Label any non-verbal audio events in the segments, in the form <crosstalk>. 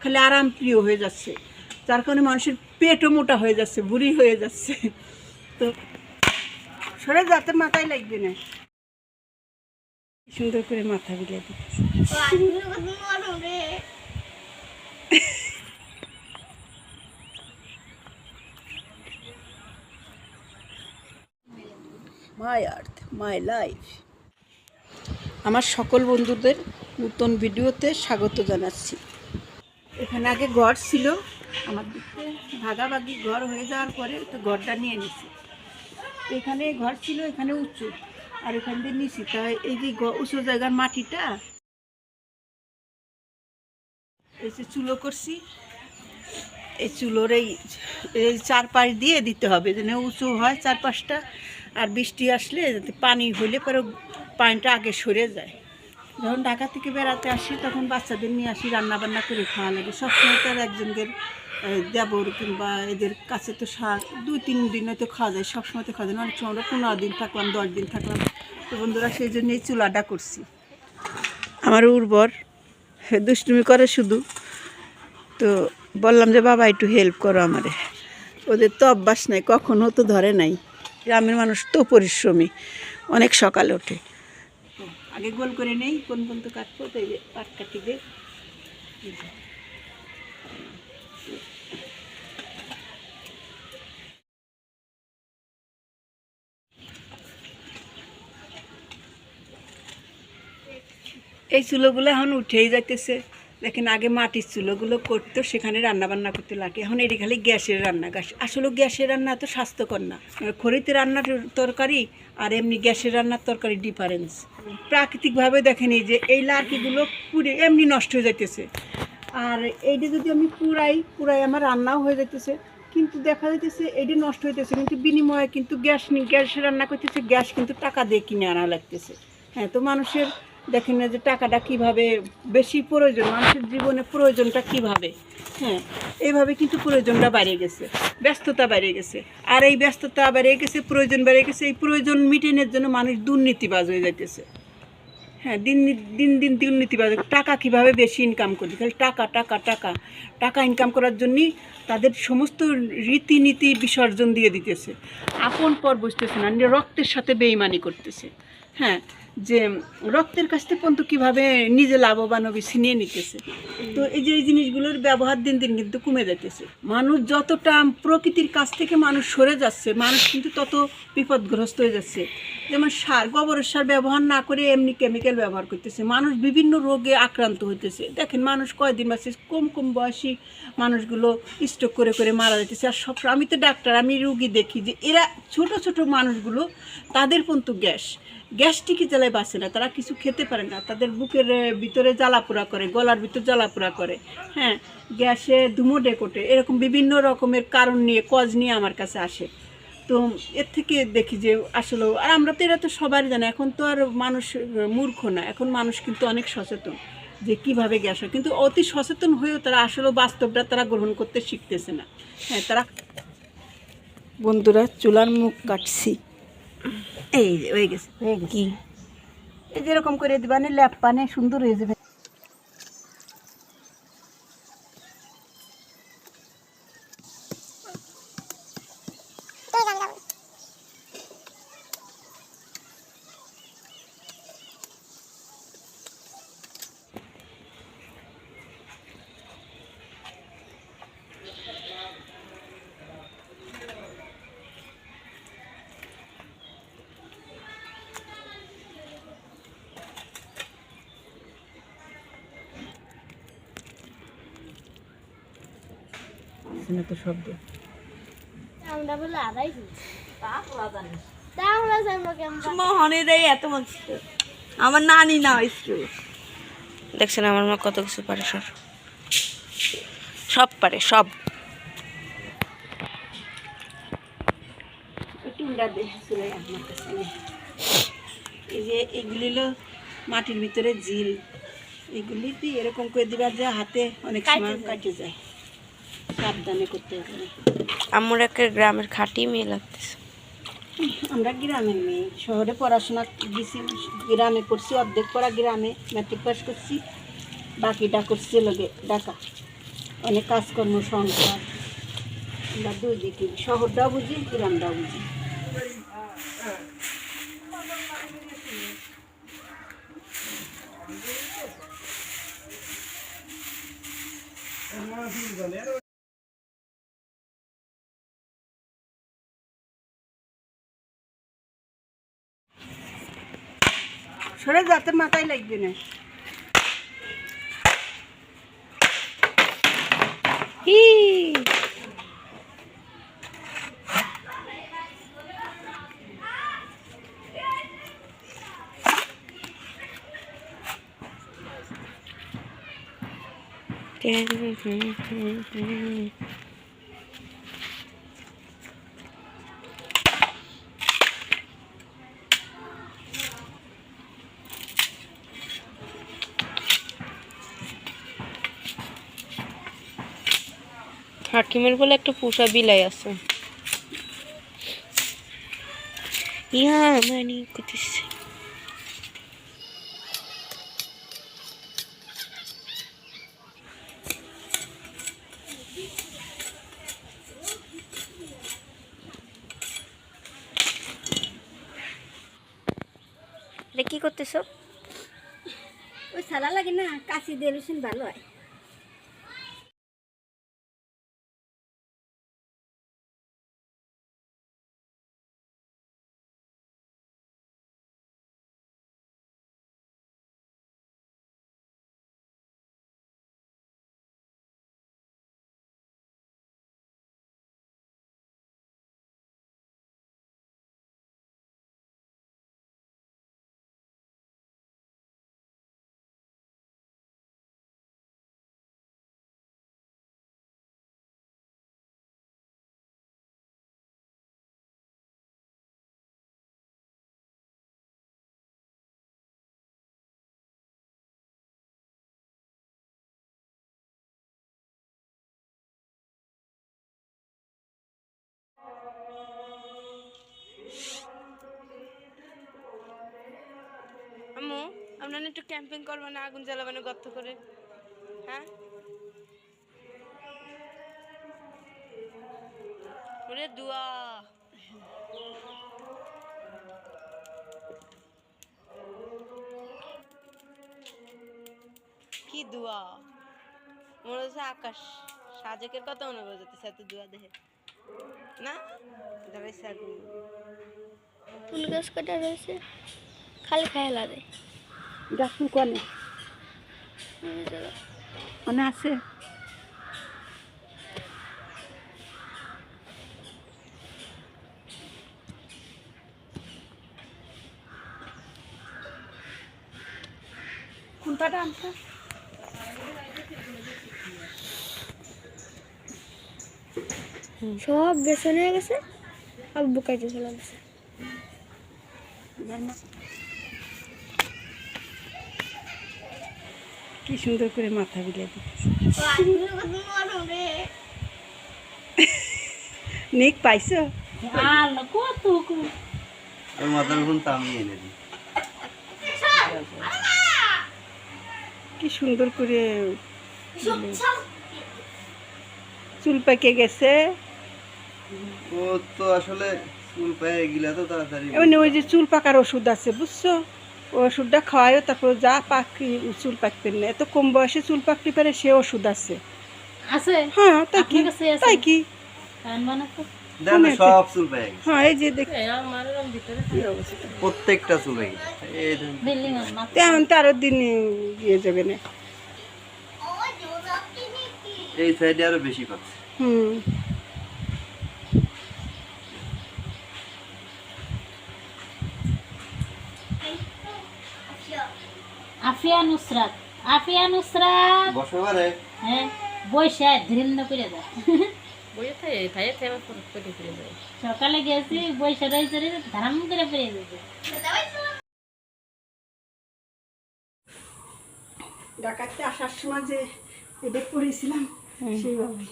খালি আরাম প্রিয় হয়ে যাচ্ছে। যার কারণে মানুষের পেটও মোটা হয়ে যাচ্ছে বুড়ি হয়ে যাচ্ছে। তো সরে যাতে মাথায় লাগবে না। সুন্দর করে মাথা বিলে দিচ্ছে মাই আর্থ মাই লাইফ আমার সকল বন্ধুদের নতুন ভিডিওতে স্বাগত জানাচ্ছি। এখানে আগে ঘর ছিল। আমার দিকে ভাগাভাগি ঘর হয়ে যাওয়ার পরে তো ঘরটা নিয়ে নিছি। এখানে ঘর ছিল, এখানে উঁচু। আর এখান দিয়ে নিছি তাই এই যে উঁচু জায়গার মাটিটা, এই যে চুলো করছি, এই চুলোর এই এই চারপাশ দিয়ে দিতে হবে, যেন উঁচু হয় চারপাশটা। আর বৃষ্টি আসলে যাতে পানি হইলে পরে পানিটা আগে সরে যায়। যখন ঢাকা থেকে বেড়াতে আসি, তখন বাচ্চাদের নিয়ে আসি রান্না বান্না করে খাওয়া লাগে। সবসময় তো আর একজনদের দেবর কিংবা এদের কাছে তো সার দুই তিন দিন হয়তো খাওয়া যায়, সবসময় তো খাওয়া যায় না। অনেক সময় আমরা পনেরো দিন থাকলাম, দশ দিন থাকলাম। তো বন্ধুরা, সেই জন্য এই চুলাটা করছি। আমার উর্বর দুষ্টুমি করে শুধু। তো বললাম যে, বাবা, একটু হেল্প করো আমারে। ওদের তো অভ্যাস নাই কখনও তো ধরে নাই। গ্রামের মানুষ তো পরিশ্রমী, অনেক সকালে ওঠে। আগে গোল করে নেই, কোন পর্যন্ত কাটবো, তো এই যে পাট কাটি এই চুলোগুলো এখন উঠেই যাইতেছে। দেখেন আগে মাটির চুলোগুলো করতো, সেখানে রান্না বান্না করতে লাগে। এখন এটি খালি গ্যাসের রান্না, গ্যাস। আসলে গ্যাসের রান্না তো স্বাস্থ্যকর না। খড়িতে রান্নার তরকারি আর এমনি গ্যাসের রান্নার তরকারি ডিফারেন্স প্রাকৃতিকভাবে দেখেন এই যে, এই লার্কিগুলো পুড়ে এমনি নষ্ট হয়ে যাইতেছে। আর এইটা যদি আমি পুরাই পুরাই আমার রান্নাও হয়ে যাইতেছে। কিন্তু দেখা যাইতেছে এটি নষ্ট হইতেছে, কিন্তু বিনিময়ে কিন্তু গ্যাস নি গ্যাসে রান্না করতেছে, গ্যাস কিন্তু টাকা দিয়ে কিনে আনা লাগতেছে। হ্যাঁ তো মানুষের দেখেন না যে টাকাটা কীভাবে বেশি প্রয়োজন, মানুষের জীবনে প্রয়োজনটা কীভাবে? হ্যাঁ এইভাবে কিন্তু প্রয়োজনটা বাড়িয়ে গেছে, ব্যস্ততা বেড়ে গেছে। আর এই ব্যস্ততা বেড়ে গেছে, প্রয়োজন বেড়ে গেছে, এই প্রয়োজন মিটেনের জন্য মানুষ দুর্নীতিবাজ হয়ে যাইতেছে। হ্যাঁ দিন দিন দিন দুর্নীতিবাজ, টাকা কীভাবে বেশি ইনকাম করবে খালি টাকা টাকা টাকা। টাকা ইনকাম করার জন্যই তাদের সমস্ত রীতিনীতি বিসর্জন দিয়ে দিতেছে। আপন পর বুঝতেছে না, রক্তের সাথে বেইমানি করতেছে। হ্যাঁ যে রক্তের কাছ থেকে পর্যন্ত কীভাবে নিজে লাভবান হবে ছিনিয়ে নিতেছে। তো এই যে এই জিনিসগুলোর ব্যবহার দিন দিন কিন্তু কমে যাইতেছে। মানুষ যতটা প্রকৃতির কাছ থেকে মানুষ সরে যাচ্ছে, মানুষ কিন্তু তত বিপদগ্রস্ত হয়ে যাচ্ছে। যেমন সার, গোবরের সার ব্যবহার না করে এমনি কেমিক্যাল ব্যবহার করতেছে। মানুষ বিভিন্ন রোগে আক্রান্ত হইতেছে। দেখেন মানুষ কয়দিন বাঁচছে কম কম বয়সী মানুষগুলো স্ট্রোক করে করে মারা যাইতেছে। আর সব আমি তো ডাক্তার, আমি রুগী দেখি যে এরা ছোট ছোট মানুষগুলো, তাদের পর্যন্ত গ্যাস। গ্যাসটিকে জ্বালায় বাঁচে না, তারা কিছু খেতে পারে না। তাদের বুকের ভিতরে জ্বালাপোড়া করে, গলার ভিতর জ্বালাপোড়া করে। হ্যাঁ গ্যাসে ধুমো ডেকোটে এরকম বিভিন্ন রকমের কারণ নিয়ে, কজ নিয়ে আমার কাছে আসে। তো এর থেকে দেখি যে আসলে, আর আমরা তো এরা তো সবারই জানি, এখন তো আর মানুষ মূর্খ না। এখন মানুষ কিন্তু অনেক সচেতন যে কীভাবে গ্যাস হয়। কিন্তু অতি সচেতন হয়েও তারা আসলে বাস্তবটা তারা গ্রহণ করতে শিখতেছে না। হ্যাঁ তারা বন্ধুরা, চুলার মুখ কাটছি। এই যে হয়ে গেছে। হয়ে গেছে। কি? এই যেরকম করে দিবানে ল্যাপ পানে সুন্দর হয়ে যাবে। শুনে তো শব্দ। আমরা বলে এত নানি না দেখছেন আমার মা কত কিছু পারে সব। সব পারে সব। টুন্ডা দেখছিল আমার কাছে নে। এই যে এগুলি হলো মাটির ভিতরে জিল এগুলি দিয়ে এরকম করে দিবা যে হাতে অনেক সময় কাটে যায়। সাবধানে করতে হবে। আমার একটা গ্রামের খাটি মেয়ে লাগতেছে। আমরা গ্রামের মেয়ে। শহরে পড়াশোনা গেছি গ্রামে পড়ছি অর্ধেক পড়া গ্রামে ম্যাট্রিক পাস করছি বাকিটা করছি লোকে ঢাকা। অনেক কাজকর্ম সংসার আমরা দুই দিকে শহরটাও বুঝি গ্রামটাও বুঝি। সরে যাতে মাথায় লাগবে না। হি। হাকিমের বলে একটা পোষা বিলাই আছে। কি করতেছ? ওই সালা লাগে না, কাশি দিয়ে ভালো হয়। আম্মু আপনারা একটু ক্যাম্পিং করবেন না, আগুন জ্বালাবেন গর্ত করে। হ্যাঁ? ওরে দুয়া। কি দুয়া? মনে হচ্ছে আকাশ। সাজেকের কথা মনে যেতেছে এত দুয়া দেখে না? দাঁড়াইছে আগুন। ফুল গাছ কাটা রয়েছে? খালি খায় লাগে গাছুল কনে। মনে আছে? সব বেসন হয়ে গেছে আর বুকাইতে চলে গেছে কি সুন্দর করে মাথা বিলে নিক পাইছো? কি সুন্দর করে চুল পেকে গেছে। ও তো আসলে চুল পায়ে গিলা তো তাড়াতাড়ি ওই যে চুল পাকার ওষুধ আছে বুঝছ? ওষুধটা খাওয়ায়ও তারপর যা পাকি চুল পাকতে না। এত কম বয়সে চুল পাকতে পারে সে ওষুধ আছে। আছে? হ্যাঁ তাই কি? তাই কি? সব চুল হ্যাঁ এই যে দেখ প্রত্যেকটা চুলে। তেমন তো আরও দিন ইয়ে যাবে না। এই সাইডে আরও বেশি পাচ্ছে। হুম। আফিয়া নুসরাত। আফিয়া নুসরাত। বসে পারে হ্যাঁ বৈশা ধীরেন্দ্র করে যায় সকালে গেছি বৈশা রয়েছে ধারাম করে পেয়ে যাবে ডাকাতে আসার সময় যে এটা পড়েছিলাম সেইভাবে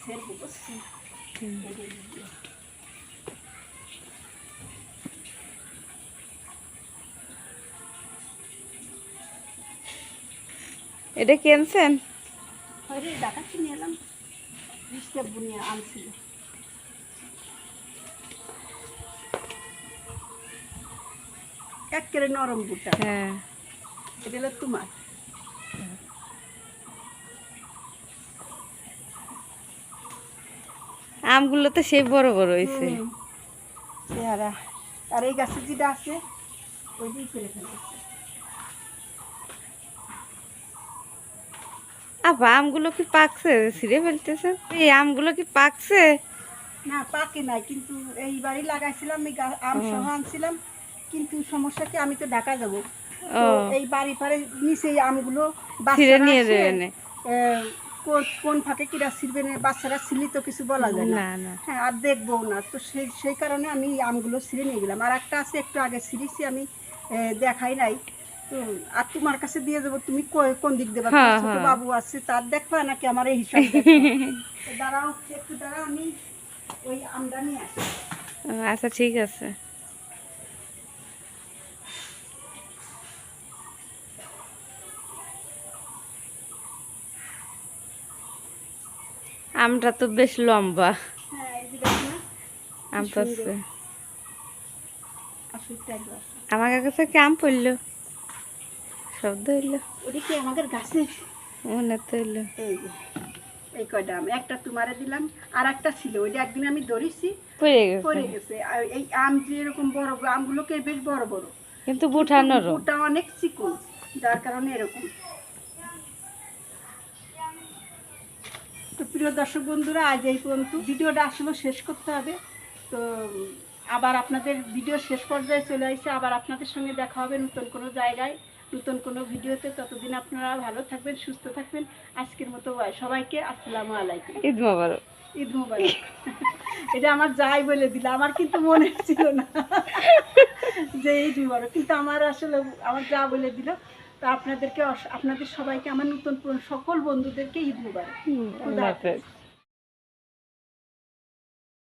Ede kensen. Hari dah kasih nyalam. Bisa bunyi ansi. Kat kerenorong buta. Eh. Ede letu mas. আমগুলো তো সেই বড় বড় হয়েছে চেহারা। আর এই গাছে যেটা আছে ওইটাই ফেলে ফেলেছে। আপা আমগুলো কি পাকছে? ছিঁড়ে ফেলতেছে? এই আমগুলো কি পাকছে? না পাকে নাই কিন্তু এই বাড়ি লাগাইছিলাম আমি গা- আম সহ আনছিলাম কিন্তু সমস্যা কি আমি তো ঢাকা যাব। এই বাড়ি পারে নিচে আমগুলো ছিঁড়ে নিয়ে কোন- ফাঁকে কিরা ছিড়বে না বাচ্চারা ছিলি তো কিছু বলা যায় না। হ্যাঁ আর দেখব না। তো সেই সেই কারণে আমি আমগুলো ছিঁড়ে নিয়ে গেলাম। আর একটা আছে একটু আগে ছিঁড়েছি আমি দেখাই নাই। তো আর তোমার কাছে দিয়ে দেবো তুমি কোন দিক দেবা? হ্যাঁ, ছোট হ্যাঁ। বাবু আছে তার দেখবা নাকি আমার এই হিসাব <laughs> দাঁড়াও একটু দাঁড়াও আমি ওই আমদানি আসি। আচ্ছা ঠিক আছে। আমটা তো বেশ লম্বা। হ্যাঁ আম আছে। আমার কাছে কি আম পড়ল? শব্দ হইল। ওটা কি আমাদের গাছে? মনে তো হইল। এই কয়টা আম? একটা তোমারে দিলাম আর একটা ছিল। ওইটা একদিন আমি ধরেছি পড়ে গেছে। পড়ে গেছে। এই আম যে এরকম বড় বড় আমগুলোকে বেশ বড় বড়। কিন্তু বুঠানোর ওটা অনেক চিকন যার কারণে এরকম। তো প্রিয় দর্শক বন্ধুরা আজ এই পর্যন্ত ভিডিওটা আসলে শেষ করতে হবে। তো আবার আপনাদের ভিডিও শেষ পর্যায়ে চলে আসছে। আবার আপনাদের সঙ্গে দেখা হবে নতুন কোনো জায়গায় নতুন কোনো ভিডিওতে। ততদিন আপনারা ভালো থাকবেন সুস্থ থাকবেন। আজকের মতো। সবাইকে আসসালামু আলাইকুম। ঈদ মোবারক। ঈদ মোবারক। এটা আমার যাই বলে দিল আমার কিন্তু মনে ছিল না যে ঈদ মোবারক কিন্তু আমার আসলে আমার যা বলে দিল তা আপনাদেরকে আপনাদের সবাইকে আমার নতুন সকল বন্ধুদেরকে ঈদ মোবারক।